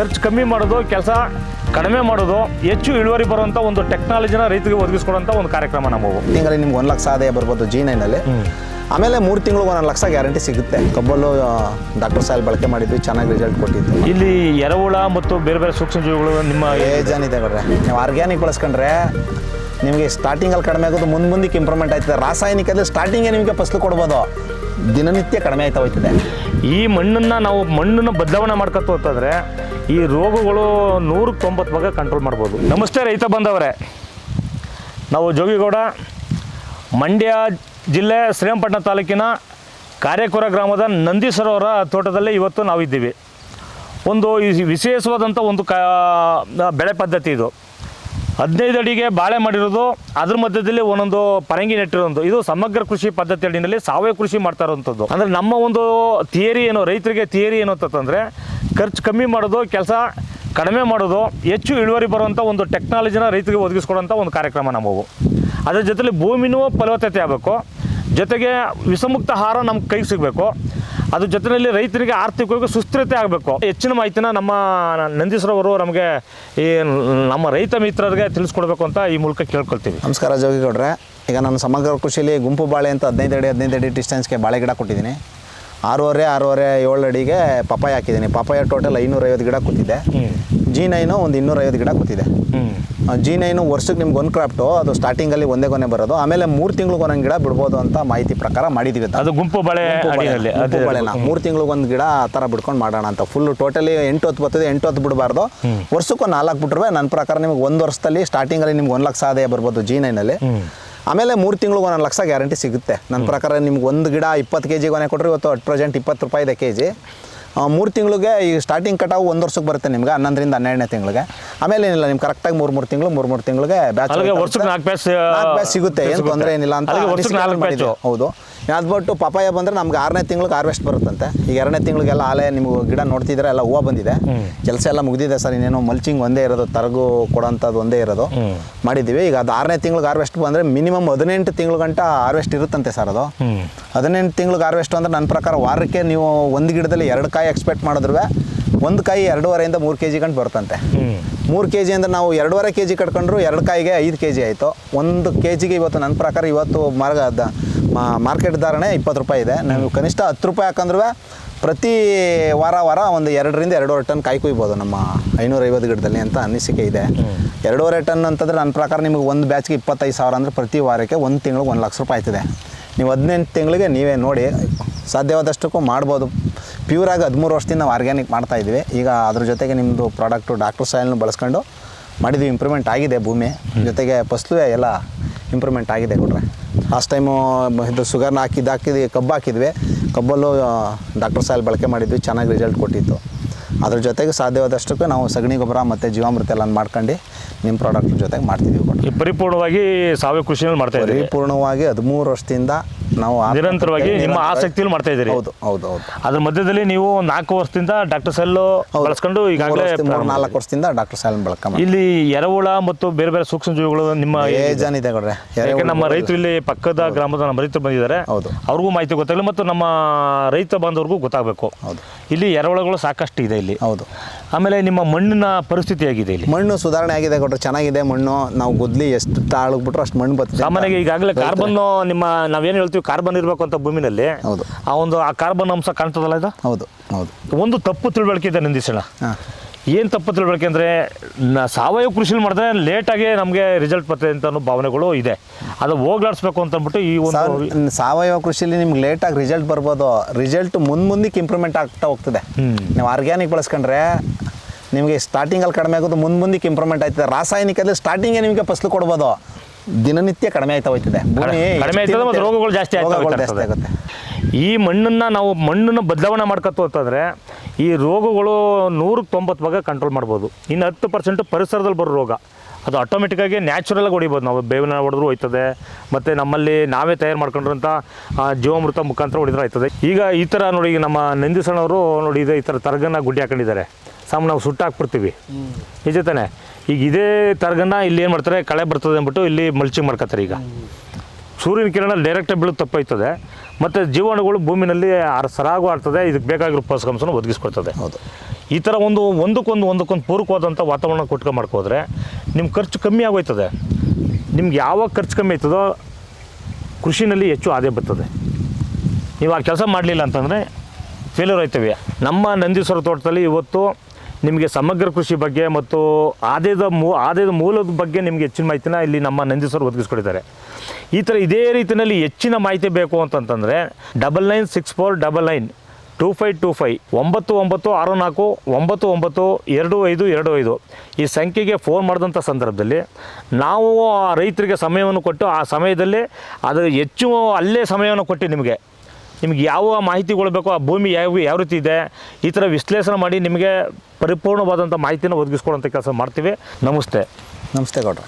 ಖರ್ಚು ಕಮ್ಮಿ ಮಾಡೋದು ಕೆಲಸ ಕಡಿಮೆ ಮಾಡೋದು ಹೆಚ್ಚು ಇಳುವರಿ ಬರುವಂಥ ಒಂದು ಟೆಕ್ನಾಲಜಿನ ರೈತರಿಗೆ ಒದಗಿಸ್ಕೊಡುವಂಥ ಒಂದು ಕಾರ್ಯಕ್ರಮ ನಾವು ತಿಂಗಳಲ್ಲಿ ನಿಮ್ಗೆ ಒಂದು ಲಕ್ಷ ಆದಾಯ ಬರ್ಬೋದು ಜಿ ನೈನಲ್ಲಿ ಆಮೇಲೆ ಮೂರು ತಿಂಗಳು ಒಂದೊಂದು ಲಕ್ಷ ಗ್ಯಾರಂಟಿ ಸಿಗುತ್ತೆ. ಕಬ್ಬಲ್ಲು ಡಾಕ್ಟರ್ ಸಾಹೇಬ್ ಬಳಕೆ ಮಾಡಿದ್ವಿ ಚೆನ್ನಾಗಿ ರಿಸಲ್ಟ್ ಕೊಟ್ಟಿದ್ವಿ. ಇಲ್ಲಿ ಎರೆಹುಳ ಮತ್ತು ಬೇರೆ ಬೇರೆ ಸೂಕ್ಷ್ಮಜೀವಿಗಳು ನಿಮ್ಮ ಏಜನ್ ಇದೆ ಕೊಡ್ರೆ ನೀವು ಆರ್ಗ್ಯಾನಿಕ್ ಬಳಸ್ಕೊಂಡ್ರೆ ನಿಮಗೆ ಸ್ಟಾರ್ಟಿಂಗಲ್ಲಿ ಕಡಿಮೆ ಆಗೋದು ಮುಂದೆ ಮುಂದಕ್ಕೆ ಇಂಪ್ರೂವ್ಮೆಂಟ್ ಆಯ್ತದೆ. ರಾಸಾಯನಿಕದಲ್ಲಿ ಸ್ಟಾರ್ಟಿಂಗೇ ನಿಮಗೆ ಫಸಲು ಕೊಡ್ಬೋದು. ದಿನನಿತ್ಯ ಕಡಿಮೆ ಆಯ್ತಾ ಹೋಯ್ತದೆ. ಈ ಮಣ್ಣನ್ನು ನಾವು ಮಣ್ಣನ್ನು ಬದಲಾವಣೆ ಮಾಡ್ಕೊತ ಹೋಗ್ತಂದ್ರೆ ಈ ರೋಗಗಳು ನೂರಕ್ಕೆ ತೊಂಬತ್ತು ಬಗ್ಗೆ ಕಂಟ್ರೋಲ್ ಮಾಡ್ಬೋದು. ನಮಸ್ತೆ ರೈತ ಬಂದವರೇ ನಾವು ಜೋಗಿಗೌಡ, ಮಂಡ್ಯ ಜಿಲ್ಲೆ ಶ್ರೀರಂಗಪಟ್ಟಣ ತಾಲೂಕಿನ ಕಾರ್ಯಕೋರ ಗ್ರಾಮದ ನಂದಿ ಸರೋವರ ತೋಟದಲ್ಲಿ ಇವತ್ತು ನಾವಿದ್ದೀವಿ. ಒಂದು ವಿಶೇಷವಾದಂಥ ಒಂದು ಕಾ ಬೆಳೆ ಪದ್ಧತಿ ಇದು. ಹದಿನೈದು ಅಡಿಗೆ ಬಾಳೆ ಮಾಡಿರೋದು, ಅದ್ರ ಮಧ್ಯದಲ್ಲಿ ಒಂದೊಂದು ಪರಂಗಿ ನೆಟ್ಟಿರೋದು. ಇದು ಸಮಗ್ರ ಕೃಷಿ ಪದ್ಧತಿ ಅಡಿನಲ್ಲಿ ಸಾವಯವ ಕೃಷಿ ಮಾಡ್ತಾ ಇರೋವಂಥದ್ದು. ಅಂದರೆ ನಮ್ಮ ಒಂದು ಥಿಯರಿ ಏನು, ರೈತರಿಗೆ ಥಿಯರಿ ಏನು ಅಂತಂದರೆ ಖರ್ಚು ಕಮ್ಮಿ ಮಾಡೋದು, ಕೆಲಸ ಕಡಿಮೆ ಮಾಡೋದು, ಹೆಚ್ಚು ಇಳುವರಿ ಬರುವಂಥ ಒಂದು ಟೆಕ್ನಾಲಜಿನ ರೈತರಿಗೆ ಒದಗಿಸ್ಕೊಡೋಂಥ ಒಂದು ಕಾರ್ಯಕ್ರಮ ನಮ್ಮವು ಅದರ ಜೊತೆಲಿ ಭೂಮಿನೂ ಫಲವತ್ತತೆ ಆಗಬೇಕು. ಜೊತೆಗೆ ವಿಷಮುಕ್ತ ಆಹಾರ ನಮ್ಮ ಕೈಗೆ ಸಿಗಬೇಕು. ಅದ್ರ ಜೊತೆಯಲ್ಲಿ ರೈತರಿಗೆ ಆರ್ಥಿಕವಾಗಿ ಸುಸ್ಥಿರತೆ ಆಗಬೇಕು. ಹೆಚ್ಚಿನ ಮಾಹಿತಿನ ನಮ್ಮ ನಂದೀಶ್ವರವರು ನಮಗೆ ಈ ನಮ್ಮ ರೈತ ಮಿತ್ರರಿಗೆ ತಿಳಿಸ್ಕೊಡ್ಬೇಕು ಅಂತ ಈ ಮೂಲಕ ಕೇಳ್ಕೊಳ್ತೀವಿ. ನಮಸ್ಕಾರ ಜೋಗಿಗೌಡ್ರೆ. ಈಗ ನಾನು ಸಮಗ್ರ ಕೃಷಿಲಿ ಗುಂಪು ಬಾಳೆ ಅಂತ ಹದಿನೈದು ಅಡಿ ಹದಿನೈದು ಅಡಿ ಡಿಸ್ಟೆನ್ಸ್ಗೆ ಬಾಳೆ ಗಿಡ ಕೊಟ್ಟಿದ್ದೀನಿ. ಆರೂವರೆ ಆರೂವರೆ ಏಳು ಅಡಿಗೆ ಪಪಾಯ ಹಾಕಿದ್ದೀನಿ. ಪಪಾಯ ಟೋಟಲ್ ಐನೂರೈವತ್ತು ಗಿಡ ಕೂತಿದೆ. ಜಿ ನೈನು ಒಂದು ಇನ್ನೂರೈವತ್ತು ಗಿಡ ಕೂತಿದೆ. ಜಿ ನೈನು ವರ್ಷಕ್ಕೆ ನಿಮ್ಗೆ ಒಂದು ಕ್ರಾಫ್ಟು ಅದು ಸ್ಟಾರ್ಟಿಂಗಲ್ಲಿ ಒಂದೇ ಕೊನೆ ಬರೋದು. ಆಮೇಲೆ ಮೂರು ತಿಂಗಳಿಗೆ ಒಂದೊಂದು ಗಿಡ ಬಿಡ್ಬೋದು ಅಂತ ಮಾಹಿತಿ ಪ್ರಕಾರ ಮಾಡಿದ್ದೀವಿ ಅದು. ಗುಂಪು ಬಳೆ ಗುಂಪು ಬಾಳೆನ. ಮೂರು ತಿಂಗಳಿಗೆ ಒಂದು ಗಿಡ ಆ ಥರ ಬಿಡ್ಕೊಂಡು ಮಾಡೋಣ ಅಂತ. ಫುಲ್ ಟೋಟಲಿ ಎಂಟು ಹೊತ್ತು ಬರ್ತದೆ ಎಂಟು ಹೊತ್ತು ಬಿಡಬಾರ್ದು. ವರ್ಷಕ್ಕೊಂದು ನಾಲ್ಕು ಬಿಟ್ರೆ ನನ್ನ ಪ್ರಕಾರ ನಿಮ್ಗೆ ಒಂದು ವರ್ಷದಲ್ಲಿ ಸ್ಟಾರ್ಟಿಂಗಲ್ಲಿ ನಿಮ್ಗೆ ಒಂದು ಲಕ್ಷ ಆದಾಯ ಬರ್ಬೋದು ಜಿ ನೈನಲ್ಲಿ ಆಮೇಲೆ ಮೂರು ತಿಂಗಳಿಗೆ ಒಂದೊಂದು ಲಕ್ಷ ಗ್ಯಾರಂಟಿ ಸಿಗುತ್ತೆ. ನನ್ನ ಪ್ರಕಾರ ನಿಮ್ಗೆ ಒಂದು ಗಿಡ ಇಪ್ಪತ್ತು ಕೆ ಜಿಗೆ ಕೊಟ್ಟರೆ ಇವತ್ತು ಅಟ್ ಪ್ರೆಸೆಂಟ್ ಇಪ್ಪತ್ತು ರೂಪಾಯಿ ಇದೆ ಕೆ ಜಿ ಮೂರು ತಿಂಗಳಿಗೆ ಈ ಸ್ಟಾರ್ಟಿಂಗ್ ಕಟಾವು ಒಂದು ವರ್ಷಕ್ಕೆ ಬರುತ್ತೆ ನಿಮ್ಗೆ ಹನ್ನೊಂದರಿಂದ ಹನ್ನೆರಡನೇ ತಿಂಗಳಿಗೆ. ಆಮೇಲೆ ಏನಿಲ್ಲ ನಿಮ್ಗೆ ಕರೆಕ್ಟಾಗಿ ಮೂರು ಮೂರು ತಿಂಗಳು ಮೂರು ಮೂರು ತಿಂಗಳಿಗೆ ಬ್ಯಾಚ್ ಅಲ್ಲಿಗೆ ವರ್ಷಕ್ಕೆ ನಾಲ್ಕು ಬ್ಯಾಚ್ ನಾಲ್ಕು ಬ್ಯಾಚ್ ಸಿಗುತ್ತೆ ಏನು ತೊಂದರೆ ಏನಿಲ್ಲ ಅಂತ. ಹೌದು. ಅದ್ಬಿಟ್ಟು ಪಪಾಯ ಬಂದರೆ ನಮ್ಗೆ ಆರನೇ ತಿಂಗಳಿಗೆ ಹಾರ್ವೆಸ್ಟ್ ಬರುತ್ತಂತೆ. ಈಗ ಎರಡನೇ ತಿಂಗಳಿಗೆಲ್ಲ ಆಲೆ ನಿಮ್ಗೆ ಗಿಡ ನೋಡ್ತಿದ್ರೆ ಎಲ್ಲ ಹೂವು ಬಂದಿದೆ. ಕೆಲಸ ಎಲ್ಲ ಮುಗಿದಿದೆ ಸರ್ ಇನ್ನೇನು ಮಲ್ಚಿಂಗ್ ಒಂದೇ ಇರೋದು ತರಗು ಕೊಡೋಂಥದ್ದು ಒಂದೇ ಇರೋದು. ಮಾಡಿದ್ದೀವಿ. ಈಗ ಅದು ಆರನೇ ತಿಂಗಳಿಗೆ ಹಾರ್ವೆಸ್ಟ್ ಬಂದರೆ ಮಿನಿಮಮ್ ಹದಿನೆಂಟು ತಿಂಗಳು ಗಂಟ ಹಾರ್ವೆಸ್ಟ್ ಇರುತ್ತಂತೆ ಸರ್ ಅದು. ಹದಿನೆಂಟು ತಿಂಗಳಿಗೆ ಹಾರ್ವೆಸ್ಟ್ ಅಂದರೆ ನನ್ನ ಪ್ರಕಾರ ವಾರಕ್ಕೆ ನೀವು ಒಂದು ಗಿಡದಲ್ಲಿ ಎರಡು ಕಾಯಿ ಎಕ್ಸ್ಪೆಕ್ಟ್ ಮಾಡಿದ್ರೆ ಒಂದು ಕಾಯಿ ಎರಡೂವರೆಯಿಂದ ಮೂರು ಕೆ ಜಿ ಕಂಡು ಬರ್ತಂತೆ ಮೂರು ಕೆ ಜಿ ಅಂದರೆ ನಾವು ಎರಡೂವರೆ ಕೆ ಜಿ ಕಟ್ಕೊಂಡ್ರು ಎರಡು ಕಾಯಿಗೆ ಐದು ಕೆ ಜಿ ಆಯಿತು. ಒಂದು ಕೆ ಜಿಗೆ ಇವತ್ತು ನನ್ನ ಪ್ರಕಾರ ಇವತ್ತು ಮಾರ್ಗ ಮಾರ್ಕೆಟ್ ಧಾರಣೆ ಇಪ್ಪತ್ತು ರೂಪಾಯಿ ಇದೆ. ನಾವು ಕನಿಷ್ಠ ಹತ್ತು ರೂಪಾಯಿ ಹಾಕಂದ್ರೆ ಪ್ರತಿ ವಾರ ವಾರ ಒಂದು ಎರಡರಿಂದ ಎರಡೂವರೆ ಟನ್ ಕಾಯಿ ಕುಯ್ಬೋದು ನಮ್ಮ ಐನೂರೈವತ್ತು ಗಿಡದಲ್ಲಿ ಅಂತ ಅನಿಸಿಕೆ ಇದೆ. ಎರಡೂವರೆ ಟನ್ ಅಂತಂದರೆ ನನ್ನ ಪ್ರಕಾರ ನಿಮಗೆ ಒಂದು ಬ್ಯಾಚ್ಗೆ ಇಪ್ಪತ್ತೈದು ಸಾವಿರ ಅಂದರೆ ಪ್ರತಿ ವಾರಕ್ಕೆ ಒಂದು ತಿಂಗಳಿಗೆ ಒಂದು ಲಕ್ಷ ರೂಪಾಯಿ ಆಯ್ತದೆ. ನೀವು ಹದಿನೆಂಟು ತಿಂಗಳಿಗೆ ನೀವೇ ನೋಡಿ ಸಾಧ್ಯವಾದಷ್ಟಕ್ಕೂ ಮಾಡ್ಬೋದು. ಪ್ಯೂರಾಗಿ ಹದಿಮೂರು ವರ್ಷದಿಂದ ನಾವು ಆರ್ಗ್ಯಾನಿಕ್ ಮಾಡ್ತಾ ಇದ್ವಿ. ಈಗ ಅದ್ರ ಜೊತೆಗೆ ನಿಮ್ಮದು ಪ್ರಾಡಕ್ಟು ಡಾಕ್ಟರ್ ಸಾಯಿಲ್ನು ಬಳಸ್ಕೊಂಡು ಮಾಡಿದ್ವಿ ಇಂಪ್ರೂವ್ಮೆಂಟ್ ಆಗಿದೆ ಭೂಮಿ. ಜೊತೆಗೆ ಫಸ್ಲು ಎಲ್ಲ ಇಂಪ್ರೂವ್ಮೆಂಟ್ ಆಗಿದೆ ಕೊಡ್ರೆ ಲಾಸ್ಟ್ ಟೈಮು ಇದು ಸುಗರ್ನ ಹಾಕಿದ್ದು ಹಾಕಿದ್ವಿ ಕಬ್ಬು ಹಾಕಿದ್ವಿ. ಕಬ್ಬಲ್ಲೂ ಡಾಕ್ಟರ್ ಸಾಯಿಲ್ ಬಳಕೆ ಮಾಡಿದ್ವಿ ಚೆನ್ನಾಗಿ ರಿಸಲ್ಟ್ ಕೊಟ್ಟಿತ್ತು. ಅದ್ರ ಜೊತೆಗೆ ಸಾಧ್ಯವಾದಷ್ಟಕ್ಕೂ ನಾವು ಸಗಣಿ ಗೊಬ್ಬರ ಮತ್ತು ಜೀವಾಮೃತ ಎಲ್ಲ ಮಾಡ್ಕೊಂಡು ನಿಮ್ಮ ಪ್ರಾಡಕ್ಟ್ ಜೊತೆಗೆ ಮಾಡ್ತಿದ್ದೀವಿ ಕೊಟ್ಟು ಈ ಪರಿಪೂರ್ಣವಾಗಿ ಸಾವಯವ ಕೃಷಿಯಲ್ಲಿ ಮಾಡ್ತಾ ಇದ್ದೀವಿ ಪರಿಪೂರ್ಣವಾಗಿ ಹದಿಮೂರು ವರ್ಷದಿಂದ ನಾವು ಆ- ನಿರಂತರವಾಗಿ ನಿಮ್ಮ ಆಸಕ್ತಿಯಲ್ಲಿ ಮಾಡ್ತಾ ಇದ್ದೀರಿ. ಹೌದು ಹೌದು ಹೌದು. ಅದ್ರ ಮಧ್ಯದಲ್ಲಿ ನೀವು ನಾಲ್ಕು ವರ್ಷದಿಂದ ಡಾಕ್ಟರ್ ಸೆಲ್ಲು ಬಳಸ್ಕೊಂಡು ಈಗಾಗಲೇ ಮೂರು ನಾಲ್ಕು ವರ್ಷದಿಂದ ಡಾಕ್ಟರ್ ಸೆಲ್ ಬಳಕ ಮಾಡಿ ಇಲ್ಲಿ ಎರೆಹುಳ ಮತ್ತು ಬೇರೆ ಬೇರೆ ಸೂಕ್ಷ್ಮ ಜೀವಿಗಳು ನಿಮ್ಮ ಏಜನ್ ಇದೆ ಕೊಡ್ರೆ ಯಾಕೆ ನಮ್ಮ ರೈತರು ಇಲ್ಲಿ ಪಕ್ಕದ ಗ್ರಾಮದ ನಮ್ಮ ರೈತರು ಬಂದಿದ್ದಾರೆ. ಹೌದು. ಅವ್ರಿಗೂ ಮಾಹಿತಿ ಗೊತ್ತಾಗಲಿ ಮತ್ತು ನಮ್ಮ ರೈತ ಬಾಂಧವ್ರಿಗೂ ಗೊತ್ತಾಗಬೇಕು. ಹೌದು. ಇಲ್ಲಿ ಎರೆಹುಳಗಳು ಸಾಕಷ್ಟು ಇದೆ ಇಲ್ಲಿ. ಹೌದು. ಆಮೇಲೆ ನಿಮ್ಮ ಮಣ್ಣಿನ ಪರಿಸ್ಥಿತಿ ಆಗಿದೆ ಇಲ್ಲಿ? ಮಣ್ಣು ಸುಧಾರಣೆ ಆಗಿದೆ ಕೊಟ್ರೆ ಚೆನ್ನಾಗಿದೆ ಮಣ್ಣು. ನಾವು ಗುದ್ಲಿ ಎಷ್ಟು ತಾಳಗ್ಬಿಟ್ರು ಅಷ್ಟು ಮಣ್ಣು ಬರ್ತದೆ ಸಾಮಾನ್ಯವಾಗಿ ಈಗಾಗಲೇ ಕಾರ್ಬನ್ ನಿಮ್ಮ ನಾವೇನು ಹೇಳ್ತೀವಿ ಕಾರ್ಬನ್ ಇರಬೇಕು ಅಂತ ಭೂಮಿನಲ್ಲಿ ಹೌದು. ಆ ಒಂದು ಆ ಕಾರ್ಬನ್ ಅಂಶ ಕಾಣ್ತದಲ್ಲ ಇದು? ಹೌದು ಹೌದು. ಒಂದು ತಪ್ಪು ತಿಳುವಳಿಕೆ ಇದೆ ನಿಂದಿಸೋಣ ಏನು ತಪ್ಪು ತಿಳುವಳಿಕೆ ಅಂದರೆ ಸಾವಯವ ಕೃಷಿ ಮಾಡಿದ್ರೆ ಲೇಟಾಗಿ ನಮಗೆ ರಿಸಲ್ಟ್ ಬರ್ತದೆ ಅಂತ ಅನ್ನೋ ಭಾವನೆಗಳು ಇದೆ. ಅದು ಹೋಗ್ಲಾಡಿಸ್ಬೇಕು ಅಂತ ಅಂದ್ಬಿಟ್ಟು ಈ ಒಂದು ಸಾವಯವ ಕೃಷಿಲಿ ನಿಮ್ಗೆ ಲೇಟಾಗಿ ರಿಸಲ್ಟ್ ಬರ್ಬೋದು. ರಿಸಲ್ಟ್ ಮುಂದೆ ಮುಂದಕ್ಕೆ ಇಂಪ್ರೂವ್ಮೆಂಟ್ ಆಗ್ತಾ ಹೋಗ್ತದೆ. ನೀವು ಆರ್ಗ್ಯಾನಿಕ್ ಬಳಸ್ಕೊಂಡ್ರೆ ನಿಮಗೆ ಸ್ಟಾರ್ಟಿಂಗಲ್ಲಿ ಕಡಿಮೆ ಆಗೋದು ಮುಂದೆ ಮುಂದಕ್ಕೆ ಇಂಪ್ರೂವ್ಮೆಂಟ್ ಆಯ್ತದೆ. ರಾಸಾಯನಿಕದಲ್ಲಿ ಸ್ಟಾರ್ಟಿಂಗೇ ನಿಮಗೆ ಫಸಲು ಕೊಡ್ಬೋದು. ದಿನನಿತ್ಯ ಕಡಿಮೆ ಆಯ್ತಾ ಹೋಯ್ತದೆ. ಕಡಿಮೆ ಆಯ್ತದೆ ಮತ್ತು ರೋಗಗಳು ಜಾಸ್ತಿ ಆಗ್ತಾ ಜಾಸ್ತಿ ಆಗುತ್ತೆ. ಈ ಮಣ್ಣನ್ನು ನಾವು ಮಣ್ಣನ್ನು ಬದಲಾವಣೆ ಮಾಡ್ಕೊತ ಹೋಗ್ತಂದ್ರೆ ಈ ರೋಗಗಳು ನೂರಕ್ಕೆ ತೊಂಬತ್ತು ಭಾಗ ಕಂಟ್ರೋಲ್ ಮಾಡ್ಬೋದು. ಇನ್ನು ಹತ್ತು ಪರ್ಸೆಂಟ್ ಪರಿಸರದಲ್ಲಿ ಬರೋ ರೋಗ. ಅದು ಆಟೋಮೆಟಿಕ್ಕಾಗಿ ನ್ಯಾಚುರಲಾಗಿ ಹೊಡಿಬೋದು. ನಾವು ಬೇವಿನ ಹೊಡೆದ್ರು ಹೋಯ್ತದೆ. ಮತ್ತು ನಮ್ಮಲ್ಲಿ ನಾವೇ ತಯಾರು ಮಾಡ್ಕೊಂಡಿರೋಂಥ ಜೀವಾಮೃತ ಮುಖಾಂತರ ಹೊಡಿದ್ರೆ ಆಯ್ತದೆ. ಈಗ ಈ ಥರ ನೋಡಿ ನಮ್ಮ ನಂದೀಸಣ್ಣವರು ನೋಡಿ ಇದೆ ಈ ಥರ ತರಗನ್ನ ಗುಡ್ಡಿ ಹಾಕೊಂಡಿದ್ದಾರೆ. ಸಾಮ್ ನಾವು ಸುಟ್ಟು ಹಾಕ್ಬಿಡ್ತೀವಿ. ನಿಜ ತಾನೆ ಈಗ ಇದೇ ತರಗನ್ನ ಇಲ್ಲಿ ಏನು ಮಾಡ್ತಾರೆ? ಕಳೆ ಬರ್ತದೆ ಅಂದ್ಬಿಟ್ಟು ಇಲ್ಲಿ ಮಲ್ಚಿಂಗ್ ಮಾಡ್ಕೊತಾರೆ ಈಗ. ಸೂರ್ಯನ ಕಿರಣ ಡೈರೆಕ್ಟಾಗಿ ಬೀಳೋದು ತಪ್ಪೈತದೆ ಮತ್ತು ಜೀವಾಣುಗಳು ಭೂಮಿನಲ್ಲಿ ಆರ ಸರಾಗು ಆಡ್ತದೆ ಇದಕ್ಕೆ ಬೇಕಾಗಿರೋ ಪೋಷಕಾಂಶನ ಒದಗಿಸ್ಕೊಡ್ತದೆ ಹೌದು. ಈ ಥರ ಒಂದು ಒಂದಕ್ಕೊಂದು ಒಂದಕ್ಕೊಂದು ಪೂರಕವಾದಂಥ ವಾತಾವರಣ ಕೊಟ್ಕೊಂಡು ಮಾಡ್ಕೋದ್ರೆ ನಿಮ್ಮ ಖರ್ಚು ಕಮ್ಮಿ ಆಗೋಯ್ತದೆ. ನಿಮ್ಗೆ ಯಾವಾಗ ಖರ್ಚು ಕಮ್ಮಿ ಆಯ್ತದೋ ಕೃಷಿನಲ್ಲಿ ಹೆಚ್ಚು ಆದಾಯ ಬರ್ತದೆ. ನೀವು ಆ ಕೆಲಸ ಮಾಡಲಿಲ್ಲ ಅಂತಂದರೆ ಫೇಲ್ಯೂರ್ ಆಯ್ತವೆ. ನಮ್ಮ ನಂದೀಶ್ವರ ತೋಟದಲ್ಲಿ ಇವತ್ತು ನಿಮಗೆ ಸಮಗ್ರ ಕೃಷಿ ಬಗ್ಗೆ ಮತ್ತು ಆದಾಯದ ಮೂ, ಆದಾಯದ ಮೂಲದ ಬಗ್ಗೆ ನಿಮಗೆ ಹೆಚ್ಚಿನ ಮಾಹಿತಿನ ಇಲ್ಲಿ ನಮ್ಮ ನಂದಿಸೋರು ಒದಗಿಸ್ಕೊಟ್ಟಿದ್ದಾರೆ. ಈ ಥರ ಇದೇ ರೀತಿಯಲ್ಲಿ ಹೆಚ್ಚಿನ ಮಾಹಿತಿ ಬೇಕು ಅಂತಂತಂದರೆ double nine six four double nine two five two five ಒಂಬತ್ತು ಒಂಬತ್ತು ಆರು ನಾಲ್ಕು ಒಂಬತ್ತು ಒಂಬತ್ತು ಎರಡು ಐದು ಎರಡು ಐದು ಈ ಸಂಖ್ಯೆಗೆ ಫೋನ್ ಮಾಡಿದಂಥ ಸಂದರ್ಭದಲ್ಲಿ ನಾವು ಆ ರೈತರಿಗೆ ಸಮಯವನ್ನು ಕೊಟ್ಟು ಆ ಸಮಯದಲ್ಲಿ ಅದು ಹೆಚ್ಚು ಅಲ್ಲೇ ಸಮಯವನ್ನು ಕೊಟ್ಟು ನಿಮಗೆ ನಿಮ್ಗೆ ಯಾವ ಮಾಹಿತಿಗಳು ಬೇಕೋ ಆ ಭೂಮಿ ಯಾವ ಯಾವ ರೀತಿ ಇದೆ, ಈ ಥರ ವಿಶ್ಲೇಷಣೆ ಮಾಡಿ ನಿಮಗೆ ಪರಿಪೂರ್ಣವಾದಂಥ ಮಾಹಿತಿನ ಒದಗಿಸ್ಕೊಡೋಂಥ ಕೆಲಸ ಮಾಡ್ತೀವಿ. ನಮಸ್ತೆ. ನಮಸ್ತೆ ಗೌಡ್ರೆ.